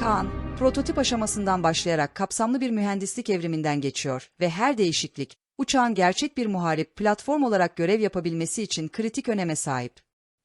Kaan, prototip aşamasından başlayarak kapsamlı bir mühendislik evriminden geçiyor ve her değişiklik, uçağın gerçek bir muharip platform olarak görev yapabilmesi için kritik öneme sahip.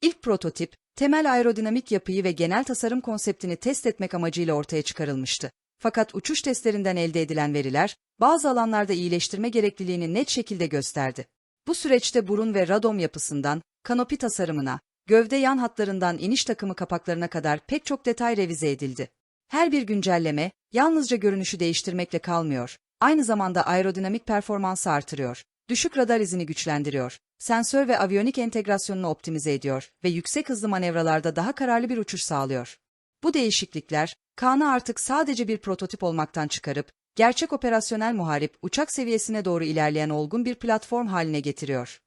İlk prototip, temel aerodinamik yapıyı ve genel tasarım konseptini test etmek amacıyla ortaya çıkarılmıştı. Fakat uçuş testlerinden elde edilen veriler, bazı alanlarda iyileştirme gerekliliğini net şekilde gösterdi. Bu süreçte burun ve radom yapısından, kanopi tasarımına, gövde yan hatlarından iniş takımı kapaklarına kadar pek çok detay revize edildi. Her bir güncelleme, yalnızca görünüşü değiştirmekle kalmıyor, aynı zamanda aerodinamik performansı artırıyor, düşük radar izini güçlendiriyor, sensör ve aviyonik entegrasyonunu optimize ediyor ve yüksek hızlı manevralarda daha kararlı bir uçuş sağlıyor. Bu değişiklikler, Kaan'ı artık sadece bir prototip olmaktan çıkarıp, gerçek operasyonel muharip uçak seviyesine doğru ilerleyen olgun bir platform haline getiriyor.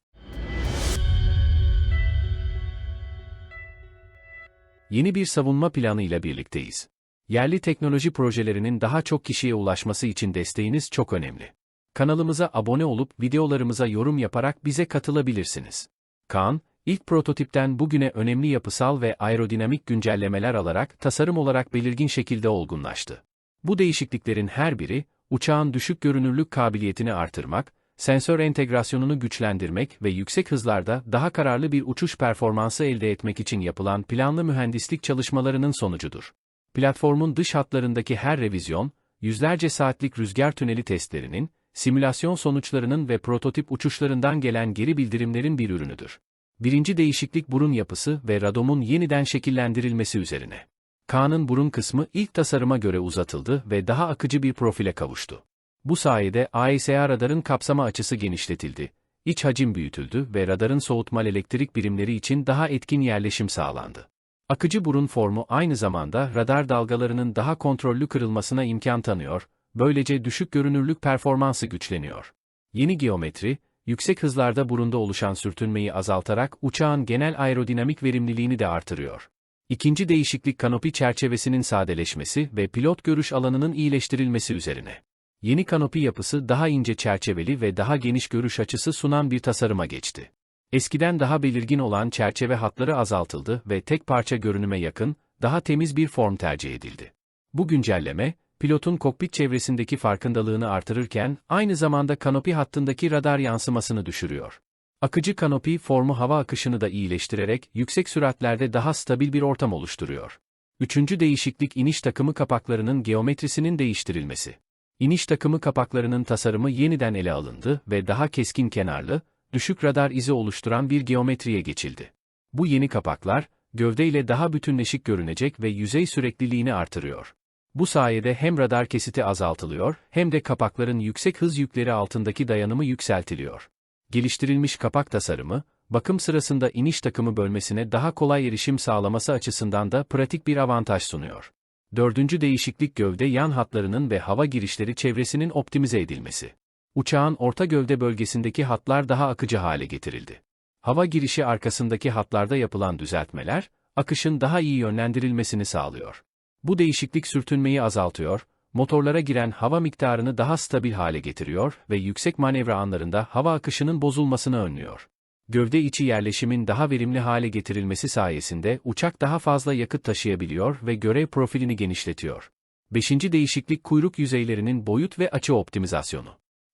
Yeni bir savunma planı ile birlikteyiz. Yerli teknoloji projelerinin daha çok kişiye ulaşması için desteğiniz çok önemli. Kanalımıza abone olup videolarımıza yorum yaparak bize katılabilirsiniz. Kaan, ilk prototipten bugüne önemli yapısal ve aerodinamik güncellemeler alarak tasarım olarak belirgin şekilde olgunlaştı. Bu değişikliklerin her biri, uçağın düşük görünürlük kabiliyetini artırmak, sensör entegrasyonunu güçlendirmek ve yüksek hızlarda daha kararlı bir uçuş performansı elde etmek için yapılan planlı mühendislik çalışmalarının sonucudur. Platformun dış hatlarındaki her revizyon, yüzlerce saatlik rüzgar tüneli testlerinin, simülasyon sonuçlarının ve prototip uçuşlarından gelen geri bildirimlerin bir ürünüdür. Birinci değişiklik burun yapısı ve radomun yeniden şekillendirilmesi üzerine. Kaan'ın burun kısmı ilk tasarıma göre uzatıldı ve daha akıcı bir profile kavuştu. Bu sayede AESA radarın kapsama açısı genişletildi, iç hacim büyütüldü ve radarın soğutmal elektrik birimleri için daha etkin yerleşim sağlandı. Akıcı burun formu aynı zamanda radar dalgalarının daha kontrollü kırılmasına imkan tanıyor, böylece düşük görünürlük performansı güçleniyor. Yeni geometri, yüksek hızlarda burunda oluşan sürtünmeyi azaltarak uçağın genel aerodinamik verimliliğini de artırıyor. İkinci değişiklik kanopi çerçevesinin sadeleşmesi ve pilot görüş alanının iyileştirilmesi üzerine. Yeni kanopi yapısı daha ince çerçeveli ve daha geniş görüş açısı sunan bir tasarıma geçti. Eskiden daha belirgin olan çerçeve hatları azaltıldı ve tek parça görünüme yakın, daha temiz bir form tercih edildi. Bu güncelleme, pilotun kokpit çevresindeki farkındalığını artırırken aynı zamanda kanopi hattındaki radar yansımasını düşürüyor. Akıcı kanopi formu hava akışını da iyileştirerek yüksek süratlerde daha stabil bir ortam oluşturuyor. Üçüncü değişiklik iniş takımı kapaklarının geometrisinin değiştirilmesi. İniş takımı kapaklarının tasarımı yeniden ele alındı ve daha keskin kenarlı, düşük radar izi oluşturan bir geometriye geçildi. Bu yeni kapaklar, gövdeyle daha bütünleşik görünecek ve yüzey sürekliliğini artırıyor. Bu sayede hem radar kesiti azaltılıyor, hem de kapakların yüksek hız yükleri altındaki dayanımı yükseltiliyor. Geliştirilmiş kapak tasarımı, bakım sırasında iniş takımı bölmesine daha kolay erişim sağlaması açısından da pratik bir avantaj sunuyor. Dördüncü değişiklik gövde yan hatlarının ve hava girişleri çevresinin optimize edilmesi. Uçağın orta gövde bölgesindeki hatlar daha akıcı hale getirildi. Hava girişi arkasındaki hatlarda yapılan düzeltmeler, akışın daha iyi yönlendirilmesini sağlıyor. Bu değişiklik sürtünmeyi azaltıyor, motorlara giren hava miktarını daha stabil hale getiriyor ve yüksek manevra anlarında hava akışının bozulmasını önlüyor. Gövde içi yerleşimin daha verimli hale getirilmesi sayesinde uçak daha fazla yakıt taşıyabiliyor ve görev profilini genişletiyor. Beşinci değişiklik kuyruk yüzeylerinin boyut ve açı optimizasyonu.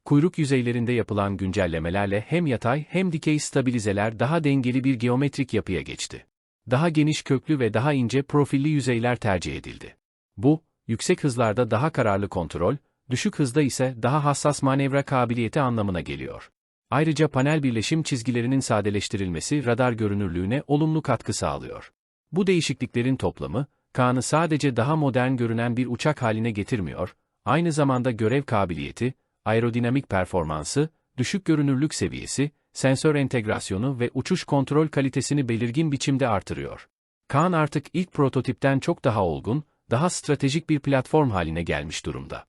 Kuyruk yüzeylerinde yapılan güncellemelerle hem yatay hem dikey stabilizeler daha dengeli bir geometrik yapıya geçti. Daha geniş köklü ve daha ince profilli yüzeyler tercih edildi. Bu, yüksek hızlarda daha kararlı kontrol, düşük hızda ise daha hassas manevra kabiliyeti anlamına geliyor. Ayrıca panel birleşim çizgilerinin sadeleştirilmesi radar görünürlüğüne olumlu katkı sağlıyor. Bu değişikliklerin toplamı, Kaan'ı sadece daha modern görünen bir uçak haline getirmiyor, aynı zamanda görev kabiliyeti, aerodinamik performansı, düşük görünürlük seviyesi, sensör entegrasyonu ve uçuş kontrol kalitesini belirgin biçimde artırıyor. Kaan artık ilk prototipten çok daha olgun, daha stratejik bir platform haline gelmiş durumda.